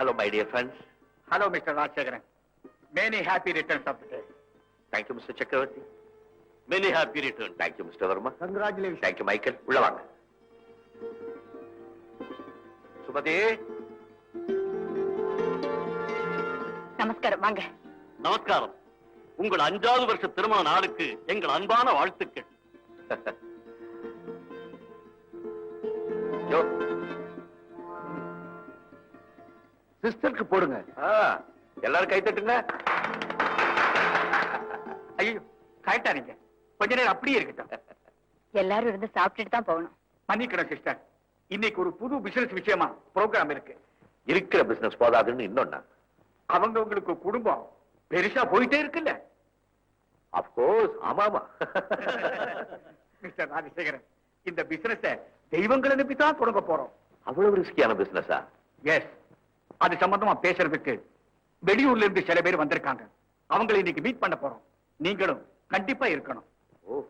Hello my dear friends hello mister Rajasekaran many happy returns of day thank you mister Chakravarthy many happy return thank you mister Varma congratulation thank you Michael உள்ள வாங்க சுமதி நமஸ்காரம். வாங்க. நமஸ்காரம். உங்கள் அஞ்சாவது வருஷ திருமண நாளுக்கு எங்கள் அன்பான வாழ்த்துக்கள். யோ. சிஸ்டருக்கு போடுங்க. எல்லாரும் கை தட்டுங்க. ஐயோ கரெக்டா நீங்க கொஞ்ச நேரம் அப்படியே இருக்கட்டும். எல்லாரும் இருந்து சாப்பிட்டுட்டு தான் போகணும். மன்னிக்கணும் சிஸ்டர். இன்னைக்கு ஒரு புது பிசினஸ் விஷயமா ப்ரோக்ராம் இருக்கு. இருக்கிற பிசினஸ் போதாதுன்னு இன்னொன்னா? அவங்க உங்களுக்கு குடும்பம் பெருசா போயிட்டே இருக்குல்ல. அப்கோர்ஸ் ஆமாமா. மிஸ்டர் ராஜசேகரன் இந்த பிசினஸ தெய்வங்களை நம்பி தான் தொடங்க போறோம். அவ்வளவு ரிஸ்கியான பிசினஸா எஸ் அது சம்பந்தமா பேசுறதுக்கு வெளியூர்ல இருந்து சில பேர் வந்திருக்காங்க. அவங்களை இன்னைக்கு மீட் பண்ண போறோம். நீங்களும் கண்டிப்பா இருக்கணும். ஓ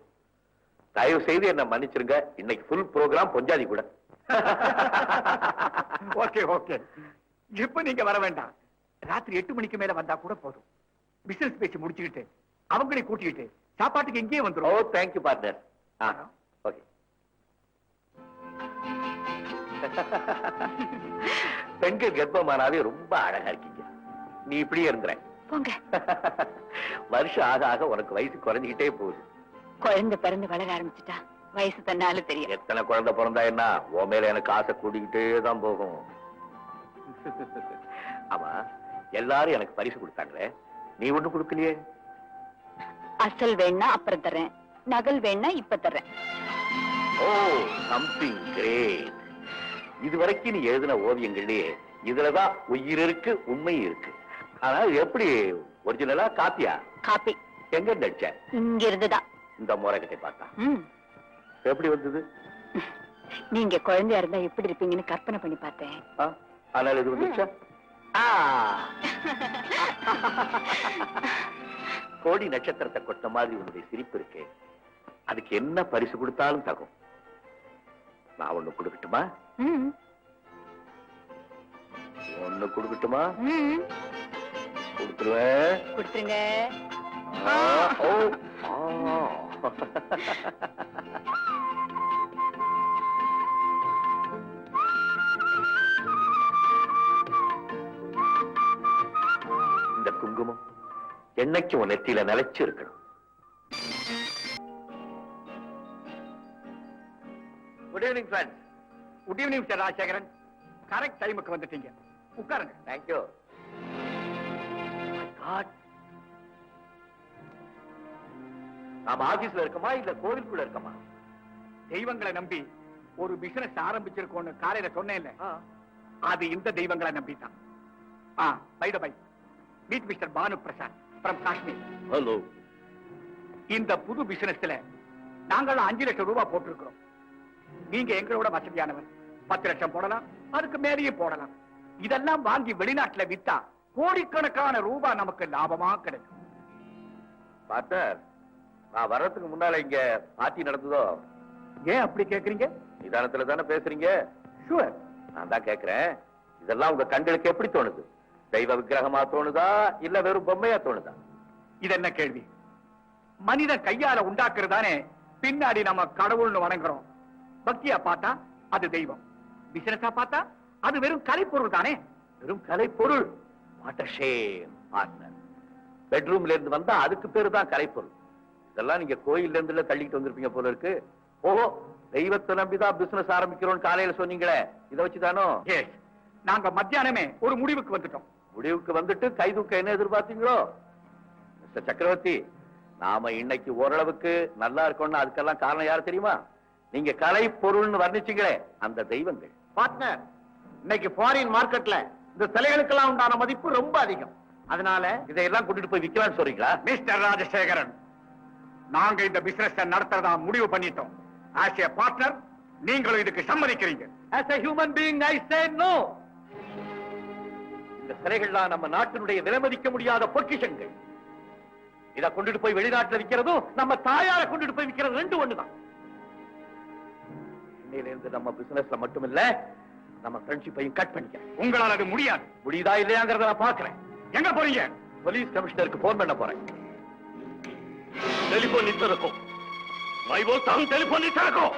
தயவு செய்து என்ன மன்னிச்சிருங்க. இன்னைக்கு ஃபுல் ப்ரோக்ராம் பொஞ்சாதி கூட. Okay okay. இப்ப நீங்க வர வேண்டாம். ராத்திரி எட்டு மணிக்கு மேல வந்தா கூட போதும். பிசினஸ் பேசி முடிச்சுக்கிட்டு அவங்களை கூட்டிக்கிட்டு சாப்பாட்டுக்கு இங்கேயே ஓ வந்துரும் தேங்க்யூ பார்ட்னர் ஓகே பெண்கள் கர்ப்பமானாவே ரொம்ப அழகா இருக்கீங்க. நீ இப்படியே இருந்துற. போங்க. வருஷம் ஆக ஆக உனக்கு வயசு குறைஞ்சிக்கிட்டே போகுது. குழந்தை பிறந்து வளர ஆரம்பிச்சுட்டா. வயசு தன்னால தெரியும். எத்தனை குழந்தை பிறந்தா என்ன? உன் மேல எனக்கு ஆசை கூடிக்கிட்டே தான் போகும். ஆமா எல்லாரும் எனக்கு பரிசு கொடுத்தாங்களே. நீ ஒண்ணு கொடுக்கலையே? அசல் வேணா அப்புறம் தர்றேன். நகல் வேணா இப்ப தர்றேன். ஓ சம்திங் கிரேட் இதுவரைக்கும் நீ எழுதின ஓவியங்கள்லயே இதுலதான் உயிர் இருக்கு உண்மை இருக்கு. ஆனா இது எப்படி? ஒரிஜினலா காப்பியா காப்பி எங்க நடிச்ச இங்க இருந்துதான் இந்த முறைகிட்ட பார்த்தா. ம். எப்படி வந்தது? நீங்க குழந்தையா இருந்தா எப்படி இருப்பீங்கன்னு கற்பனை பண்ணி பார்த்தேன். ஆ? ஆனால் இது வந்துச்சா ஆ. கோடி நட்சத்திரத்தை கொட்ட மாதிரி உன்னுடைய சிரிப்பு இருக்கே. அதுக்கு என்ன பரிசு கொடுத்தாலும் தகும். நான் ஒண்ணு கொடுக்கட்டுமா. ஒண்ணு கொடுக்கட்டுமா. கொடுத்துருவேன் கொடுத்துருங்க. இந்த குங்குமம் என்னைக்கு உன் நெத்தியில நிலைச்சு இருக்கணும் good evening friends good evening mister Rajasekaran correct டைமுக்கு வந்துட்டீங்க. உட்காருங்க. தேங்க்யூ நாம ஆபீஸ்ல இருக்கமா இல்ல கோவிலுக்குள்ள இருக்கமா? தெய்வங்களை நம்பி ஒரு பிசினஸ் ஆரம்பிச்சிருக்கோம்னு காலையில சொன்னேன்ல. அது இந்த தெய்வங்களை நம்பிதான் ஆ bye bye meet mister Banu Prasad from Kashmir hello இந்த புது பிசினஸ்ல நாங்கள் அஞ்சு லட்சம் ரூபாய் போட்டிருக்கிறோம். நீங்க எங்களோட வசதியானவர். பத்து லட்சம் போடலாம் அதுக்கு மேலேயே போடலாம். இதெல்லாம் வாங்கி வெளிநாட்டுல வித்தா கோடிக்கணக்கான ரூபாய் நமக்கு லாபமா கிடைக்கும். பார்ட்னர் நான் வர்றதுக்கு முன்னால இங்க பார்ட்டி நடந்ததோ? ஏன் அப்படி கேக்குறீங்க? நிதானத்துல தானே பேசுறீங்க? ஷுவர் நான் தான் கேக்குறேன். இதெல்லாம் உங்க கண்களுக்கு எப்படி தோணுது? தெய்வ விக்கிரகமா தோணுதா இல்ல வெறும் பொம்மையா தோணுதா? இது என்ன கேள்வி? மனிதன் கையால உண்டாக்குறதானே பின்னாடி நம்ம கடவுள்னு வணங்குறோம். பக்தியா பார்த்தா அது தெய்வம். பிசினஸா பார்த்தா அது வெறும் கலைப்பொருள் தானே? வெறும் கலை பொருள் வாட் ஷேம் பார்ட்னர் பெட்ரூம்ல இருந்து வந்தா அதுக்கு பேரு தான் கலைப்பொருள். இதெல்லாம் நீங்க கோயில்ல இருந்து தள்ளிட்டு வந்திருப்பீங்க போல இருக்கு. ஓஹோ தெய்வத்தை நம்பிதான் பிசினஸ் ஆரம்பிக்கிறோம் காலையில சொன்னீங்களே. இதை வச்சுதானோ? நாங்க மத்தியானமே ஒரு முடிவுக்கு வந்துட்டோம். முடிவுக்கு வந்துட்டு கைதூக்க என்ன எதிர்பார்த்தீங்களோ? மிஸ்டர் சக்கரவர்த்தி நாம இன்னைக்கு ஓரளவுக்கு நல்லா இருக்கோம்னா அதுக்கெல்லாம் காரணம் யார் தெரியுமா? நீங்க கலை பொருள்னு வர்ணிச்சீங்களே அந்த தெய்வங்கள். பார்ட்னர் இன்னைக்கு ஃபாரின் மார்க்கெட்ல இந்த சிலைகளுக்கெல்லாம் உண்டான மதிப்பு ரொம்ப அதிகம். அதனால இதையெல்லாம் கூட்டிட்டு போய் விக்கலாம்னு சொல்றீங்களா? மிஸ்டர் ராஜசேகரன் நாங்க இந்த பிசினஸ் நடத்துறதா முடிவு பண்ணிட்டோம். ஆஸ் ஏ பார்ட்னர் நீங்களும் இதுக்கு சம்மதிக்கிறீங்க. As a human being I say no. இந்த சிலைகள்லாம் நம்ம நாட்டினுடைய விலைமதிக்க முடியாத பொக்கிஷங்கள். இத கொண்டுட்டு போய் வெளிநாட்டுல விக்கிறதும் நம்ம தாயார கொண்டுட்டு போய் விக்கிறது ரெண்டு ஒண்ணுதான். இன்னையில நம்ம பிசினஸ்ல மட்டும் இல்ல நம்ம ஃப்ரெண்ட்ஷிப்பையும் கட் பண்ணிக்கிறேன் உங்களால அது முடியாது. முடியுதா இல்லையாங்கிறத நான் பாக்குறேன் எங்க போறீங்க? போலீஸ் கமிஷனருக்கு போன் பண்ண போறேன். டெலிபோன் நித்து இருக்கும் தான் டெலிபோன் நித்து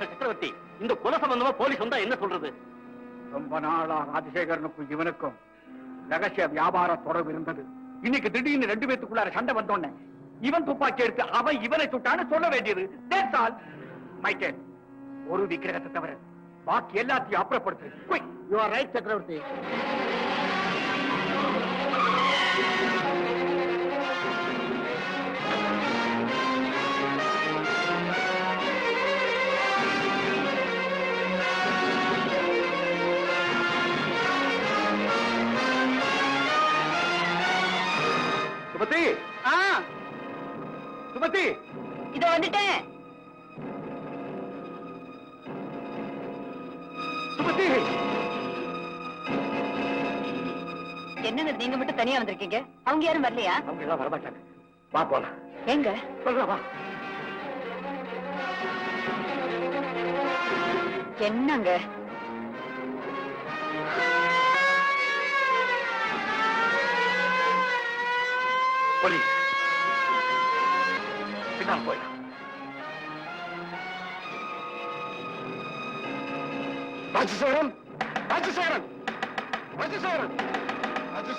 சக்கரவர்த்தி இந்த கொலை சம்பந்தமா போலீஸ் வந்தா என்ன சொல்றது? ரொம்ப நாளா ராஜசேகரனுக்கும் இவனுக்கும் ரகசிய வியாபார தொடர்பு இருந்தது. இன்னைக்கு திடீர்னு ரெண்டு பேத்துக்குள்ளார சண்டை வந்தோடனே இவன் துப்பாக்கி எடுத்து அவன் இவனை சுட்டான்னு சொல்ல வேண்டியது. மைக்கேல் ஒரு விக்கிரகத்தை தவிர பாக்கி எல்லாத்தையும் அப்புறப்படுத்து யூ ஆர் ரைட் சக்கரவர்த்தி. என்னங்க நீங்க மட்டும் தனியா வந்திருக்கீங்க? அவங்க யாரும் வரலையா? அவங்க எல்லாம் வரமாட்டாங்க. வா போலாம். எங்க? வா. என்னங்க? போலீஸ் பின்னால் போயிடலாம் ராஜசேகரன் ராஜசேகரன் ராஜசேகரன் போங்க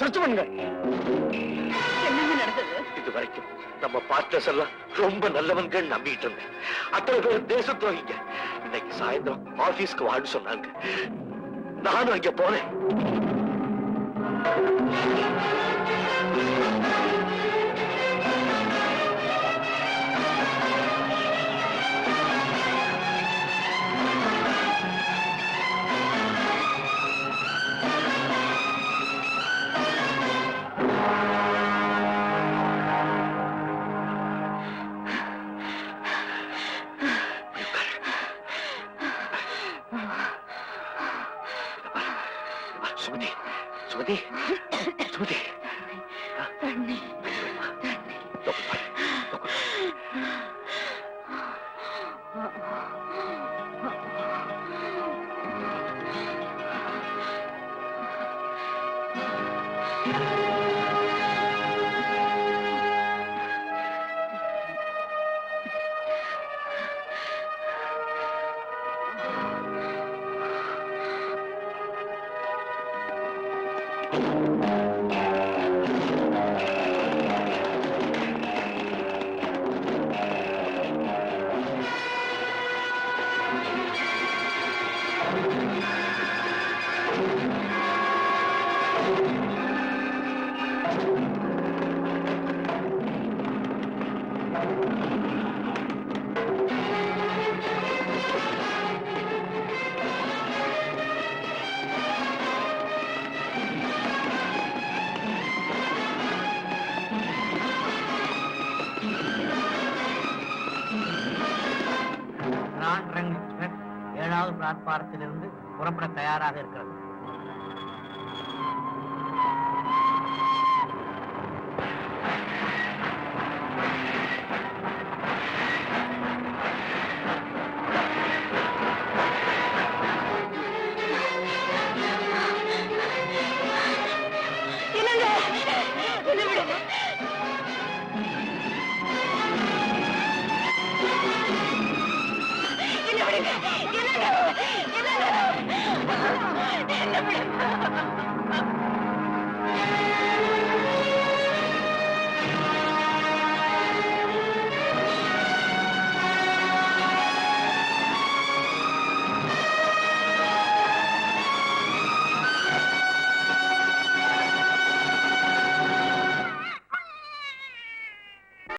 சர்ச் பண்ணுங்க. என்னங்க நடந்தது? இது வரைக்கும் நம்ம பார்ட்னர்ஸ் எல்லாம் ரொம்ப நல்லவன்கள் நம்பிட்டு இருந்தேன். அத்தனை பேர் தேச துரோகிங்க இன்னைக்கு சாயந்தரம் ஆபீஸ்க்கு வான்னு சொன்னாங்க. நானும் அங்க போனேன் சுமதி சுமதி தொக்கு பாரு, பிளாட்பாரத்திலிருந்து புறப்பட தயாராக இருக்கிறது.